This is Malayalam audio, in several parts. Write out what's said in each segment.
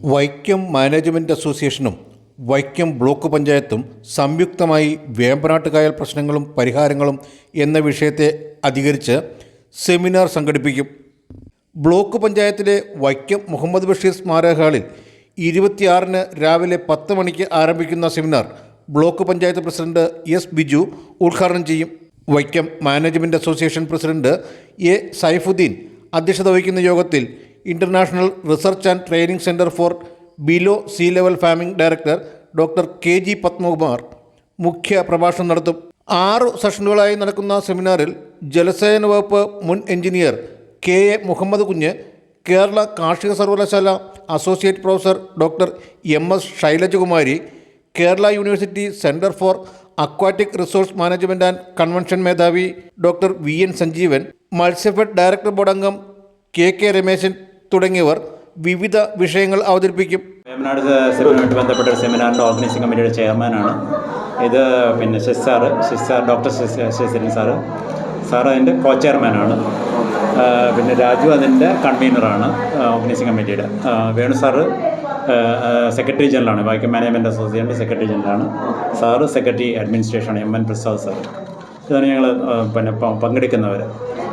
വൈക്കം മാനേജ്മെന്റ് അസോസിയേഷനും വൈക്കം ബ്ലോക്ക് പഞ്ചായത്തും സംയുക്തമായി വേമ്പനാട്ട് കായൽ പ്രശ്നങ്ങളും പരിഹാരങ്ങളും എന്ന വിഷയത്തെ അധികരിച്ച് സെമിനാർ സംഘടിപ്പിക്കും. ബ്ലോക്ക് പഞ്ചായത്തിലെ വൈക്കം മുഹമ്മദ് ബഷീർ സ്മാരക ഹാളിൽ ഇരുപത്തിയാറിന് രാവിലെ പത്ത് മണിക്ക് ആരംഭിക്കുന്ന seminar block panchayat president S Biju ഉദ്ഘാടനം ചെയ്യും. Vaikom management association president A Saifuddeen അധ്യക്ഷത വഹിക്കുന്ന യോഗത്തിൽ international research and training centre for below sea level farming director doctor K G Padmakumar മുഖ്യ പ്രഭാഷണം നടത്തും. ആറ് സെഷനുകളായി നടക്കുന്ന സെമിനാറിൽ ജലസേന വകുപ്പ് മുൻ എഞ്ചിനീയർ കെ എ മുഹമ്മദ് കുഞ്ഞ് കേരള കാർഷിക സർവകലാശാല associate professor doctor M S Shailajakumari Kerala university centre for aquatic resource management and convention മേധാവി doctor V N Sanjeevan Matsyafed director board അംഗം കെ കെ രമേശൻ തുടങ്ങിയവർ വിവിധ വിഷയങ്ങൾ അവതരിപ്പിക്കും. വേമ്പനാട് സെമിനാറുമായിട്ട് ബന്ധപ്പെട്ട ഒരു സെമിനാറിന്റെ ഓർഗനൈസിംഗ് കമ്മിറ്റിയുടെ ചെയർമാനാണ്. ഇത് പിന്നെ Sasi sir Sasi sir doctor Sasi Sasidharan sir. Sir അതിന്റെ കോ ചെയർമാനാണ് പിന്നെ രാജു അതിന്റെ കൺവീനറാണ് ഓർഗനൈസിംഗ് കമ്മിറ്റിയുടെ. വേണു സാറ് സെക്രട്ടറി ജനറലാണ്. വൈക്കം മാനേജ്മെന്റ് അസോസിയേഷന്റെ സെക്രട്ടറി ജനറലാണ്. സാറ് സെക്രട്ടറി അഡ്മിനിസ്ട്രേഷനാണ് എം എൻ പ്രസാദ് സാർ ഇതാണ് ഞങ്ങൾ പിന്നെ പങ്കെടുക്കുന്നവർ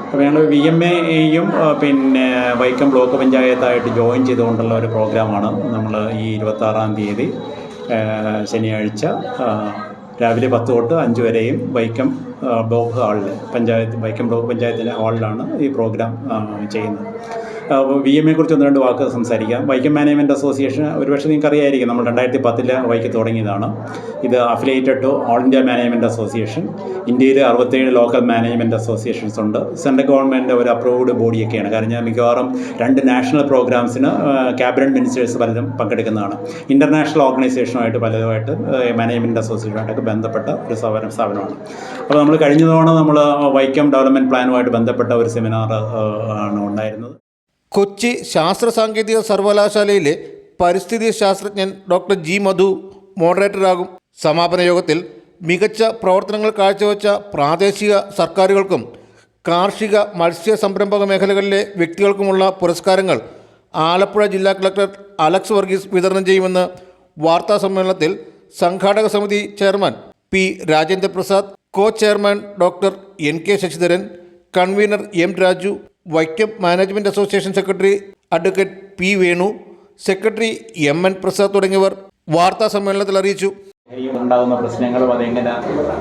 അപ്പോൾ ഞങ്ങൾ വി എം എയും പിന്നെ വൈക്കം ബ്ലോക്ക് പഞ്ചായത്തായിട്ട് ജോയിൻ ചെയ്തുകൊണ്ടുള്ള ഒരു പ്രോഗ്രാമാണ് നമ്മൾ ഈ ഇരുപത്താറാം തീയതി ശനിയാഴ്ച രാവിലെ പത്ത് തൊട്ട് അഞ്ച് വരെയും വൈക്കം ബ്ലോക്ക് ഹാളിൽ പഞ്ചായത്ത് വൈക്കം ബ്ലോക്ക് പഞ്ചായത്തിന്റെ ഹാളിലാണ് ഈ പ്രോഗ്രാം ചെയ്യുന്നത്. വി എം കുറിച്ച് ഒന്ന് രണ്ട് വാക്ക് സംസാരിക്കാം. വൈക്കം മാനേജ്മെന്റ് അസോസിയേഷൻ ഒരുപക്ഷെ നിങ്ങൾക്ക് അറിയായിരിക്കും നമ്മൾ രണ്ടായിരത്തി പത്തിൽ വൈക്കം തുടങ്ങിയതാണ്. ഇത് affiliated to all India management association ഇന്ത്യയിൽ അറുപത്തേഴ് ലോക്കൽ മാനേജ്മെന്റ് അസോസിയേഷൻസ് ഉണ്ട്. സെൻട്രൽ ഗവൺമെന്റ് ഒരു അപ്രൂവ്ഡ് ബോഡിയൊക്കെയാണ് കാരണം ഞാൻ മിക്കവാറും രണ്ട് നാഷണൽ പ്രോഗ്രാംസിന് ക്യാബിനറ്റ് മിനിസ്റ്റേഴ്സ് പലരും പങ്കെടുക്കുന്നതാണ്. ഇന്റർനാഷണൽ ഓർഗനൈസേഷനുമായിട്ട് പലതുമായിട്ട് മാനേജ്മെന്റ് അസോസിയേഷനുമായിട്ടൊക്കെ ബന്ധപ്പെട്ട ഒരു സ്ഥാപനം സ്ഥാപനമാണ്. അപ്പോൾ നമ്മൾ കഴിഞ്ഞ തവണ നമ്മൾ വൈക്കം ഡെവലപ്മെന്റ് പ്ലാനുമായിട്ട് ബന്ധപ്പെട്ട ഒരു സെമിനാർ ആണ് ഉണ്ടായിരുന്നത്. കൊച്ചി ശാസ്ത്ര സാങ്കേതിക സർവകലാശാലയിലെ പരിസ്ഥിതി ശാസ്ത്രജ്ഞൻ ഡോക്ടർ ജി മധു മോഡറേറ്ററാകും. സമാപന യോഗത്തിൽ മികച്ച പ്രവർത്തനങ്ങൾ കാഴ്ചവെച്ച പ്രാദേശിക സർക്കാരുകൾക്കും കാർഷിക മത്സ്യ സംരംഭക മേഖലകളിലെ വ്യക്തികൾക്കുമുള്ള പുരസ്കാരങ്ങൾ ആലപ്പുഴ ജില്ലാ കളക്ടർ അലക്സ് വർഗീസ് വിതരണം ചെയ്യുമെന്ന് വാർത്താ സമ്മേളനത്തിൽ സംഘാടക സമിതി chairman P Rajendra Prasad co chairman doctor N K Sasidharan convener M Raju Vaikom management association secretary advocate P Venu secretary M N Prasad തുടങ്ങിയവർ വാർത്താ സമ്മേളനത്തിൽ അറിയിച്ചു. ഉണ്ടാകുന്ന പ്രശ്നങ്ങളും അതെങ്ങനെ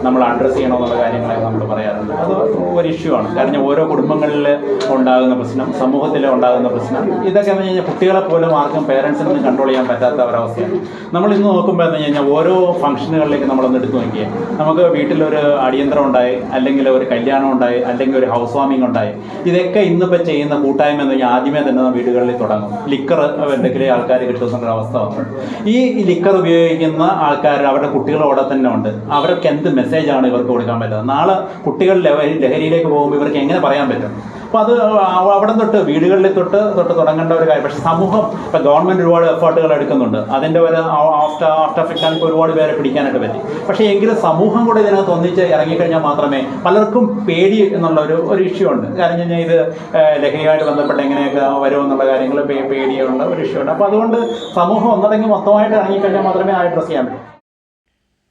നമ്മൾ അഡ്രസ്സ് ചെയ്യണമെന്നുള്ള കാര്യങ്ങളെ നമ്മൾ പറയാറുണ്ട്. അത് ഒരു ഇഷ്യൂ ആണ്. കാരണം ഓരോ കുടുംബങ്ങളിൽ ഉണ്ടാകുന്ന പ്രശ്നം സമൂഹത്തിൽ ഉണ്ടാകുന്ന പ്രശ്നം ഇതൊക്കെ എന്ന് കഴിഞ്ഞാൽ കുട്ടികളെ പോലും ആർക്കും പേരൻസിനൊന്നും കൺട്രോൾ ചെയ്യാൻ പറ്റാത്ത ഒരവസ്ഥയാണ്. നമ്മൾ ഇന്ന് നോക്കുമ്പോൾ എന്ന് കഴിഞ്ഞാൽ ഓരോ ഫംഗ്ഷനുകളിലേക്ക് നമ്മളൊന്ന് എടുത്തു നോക്കിയാൽ നമുക്ക് വീട്ടിലൊരു അടിയന്തരം ഉണ്ടായി അല്ലെങ്കിൽ ഒരു കല്യാണം ഉണ്ടായി അല്ലെങ്കിൽ ഒരു ഹൗസ് വാമിംഗ് ഉണ്ടായി. ഇതൊക്കെ ഇന്നിപ്പോൾ ചെയ്യുന്ന കൂട്ടായ്മ എന്ന് കഴിഞ്ഞാൽ ആദ്യമേ തന്നെ വീടുകളിൽ തുടങ്ങും. ലിക്കർ എന്തെങ്കിലും ആൾക്കാർ കിട്ടുന്ന അവസ്ഥ വന്നു. ഈ ലിക്കർ ഉപയോഗിക്കുന്ന ആൾക്കാർ അവരുടെ കുട്ടികളോടെ തന്നെ ഉണ്ട്. അവർക്ക് എന്ത് മെസ്സേജാണ് ഇവർക്ക് കൊടുക്കാൻ പറ്റുന്നത്? നാളെ കുട്ടികൾ ലഹരി ലഹരിയിലേക്ക് പോകുമ്പോൾ ഇവർക്ക് എങ്ങനെ പറയാൻ പറ്റും? അപ്പോൾ അത് അവ- അവിടെ തൊട്ട് വീടുകളിൽ തൊട്ട് തൊട്ട് തുടങ്ങേണ്ട ഒരു കാര്യം. പക്ഷേ സമൂഹം ഇപ്പം ഗവൺമെന്റ് ഒരുപാട് എഫേർട്ടുകൾ എടുക്കുന്നുണ്ട്. അതിന്റെ ഒരു ആഫ്റ്റർ ആഫ്റ്റർ എഫക്റ്റ് ആണ് ഒരുപാട് പേരെ പിടിക്കാനായിട്ട് പറ്റി. പക്ഷേ എങ്കിലും സമൂഹം കൂടെ ഇതിനകത്ത് ഒന്നിച്ച് ഇറങ്ങിക്കഴിഞ്ഞാൽ മാത്രമേ പലർക്കും പേടി എന്നുള്ള ഒരു ഒരു ഇഷ്യൂ ഉണ്ട്. കാരണം കഴിഞ്ഞാൽ ഇത് ലഹരിയായിട്ട് ബന്ധപ്പെട്ട് എങ്ങനെയൊക്കെ വരും എന്നുള്ള കാര്യങ്ങൾ പേടിയുള്ള ഒരു ഇഷ്യൂ ഉണ്ട്. അപ്പോൾ അതുകൊണ്ട് സമൂഹം ഒന്നടങ്ങി മൊത്തമായിട്ട് ഇറങ്ങിക്കഴിഞ്ഞാൽ മാത്രമേ ആ അഡ്രസ്സ് ചെയ്യാൻ പറ്റൂ.